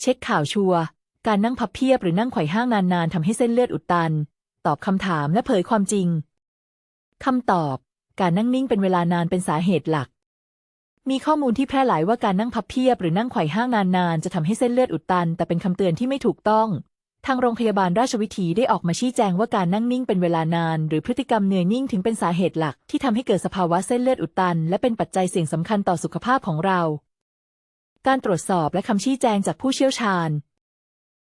เช็คข่าวชัวร์การนั่งพับเพียบหรือนั่งไขว่ห้างนานๆทำให้เส้นเลือดอุดตัน ตอบคำถามและเผยความจริงคำตอบ การนั่งนิ่งเป็นเวลานานเป็นสาเหตุหลัก มีข้อมูลที่แพร่หลายว่าการนั่งพับเพียบหรือนั่งไขว่ห้างนานๆ จะทำให้เส้นเลือดอุดตัน แต่เป็นคำเตือนที่ไม่ถูกต้อง ทางโรงพยาบาลราชวิถีได้ออกมาชี้แจงว่าการนั่งนิ่งเป็นเวลานาน หรือพฤติกรรมเหนื่อยนิ่งถึงเป็นสาเหตุหลัก ที่ทำให้เกิดสภาวะเส้นเลือดอุดตัน และเป็นปัจจัยเสี่ยงสำคัญต่อสุขภาพของเรา การตรวจสอบและคำชี้แจงจากผู้เชี่ยวชาญ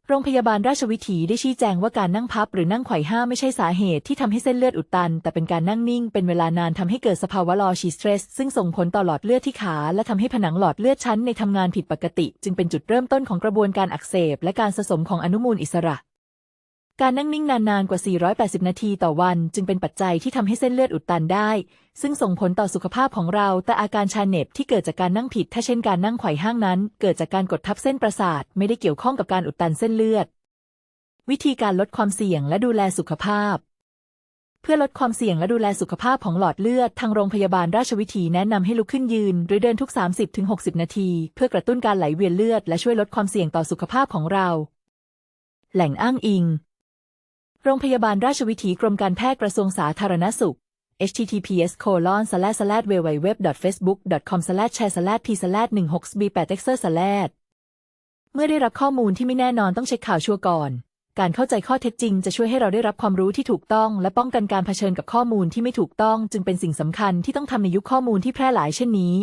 โรงพยาบาลราชวิถีได้ชี้แจงว่าการนั่งพับหรือนั่งไขว่ห้างไม่ใช่สาเหตุที่ทำให้เส้นเลือดอุดตัน แต่เป็นการนั่งนิ่งเป็นเวลานานทำให้เกิดสภาวะลอชีสเตรส ซึ่งส่งผลต่อหลอดเลือดที่ขา และทำให้ผนังหลอดเลือดชั้นในทำงานผิดปกติ จึงเป็นจุดเริ่มต้นของกระบวนการอักเสบ และการสะสมของอนุมูลอิสระ การนั่งนิ่งนานๆ กว่า 480 นาทีต่อวันจึงเป็นปัจจัยที่ทำให้เส้นเลือดอุดตันได้ ซึ่งส่งผลต่อสุขภาพของเรา แต่อาการชาเน็บที่เกิดจากการนั่งผิด ถ้าเช่นการนั่งไขว่ห้างนั้น เกิดจากการกดทับเส้นประสาท ไม่ได้เกี่ยวข้องกับการอุดตันเส้นเลือด วิธีการลดความเสี่ยงและดูแลสุขภาพ เพื่อลดความเสี่ยงและดูแลสุขภาพของหลอดเลือด ทางโรงพยาบาลราชวิถีแนะนำให้ลุกขึ้นยืน หรือเดินทุก 30-60 นาที เพื่อกระตุ้นการไหลเวียนเลือด และช่วยลดความเสี่ยงต่อสุขภาพของเรา แหล่งอ้างอิง โรงพยาบาลราชวิถีกรมการแพทย์กระทรวงสาธารณสุข https colon slash slash www facebook com slash share slash p slash 16 b 8 texer slash เมื่อได้รับข้อมูลที่ไม่แน่นอนต้องเช็คข่าวชัวร์ก่อน การเข้าใจข้อเท็จจริงจะช่วยให้เราได้รับความรู้ที่ถูกต้อง และป้องกันการเผชิญกับข้อมูลที่ไม่ถูกต้อง จึงเป็นสิ่งสำคัญที่ต้องทำในยุคข้อมูลที่แพร่หลายเช่นนี้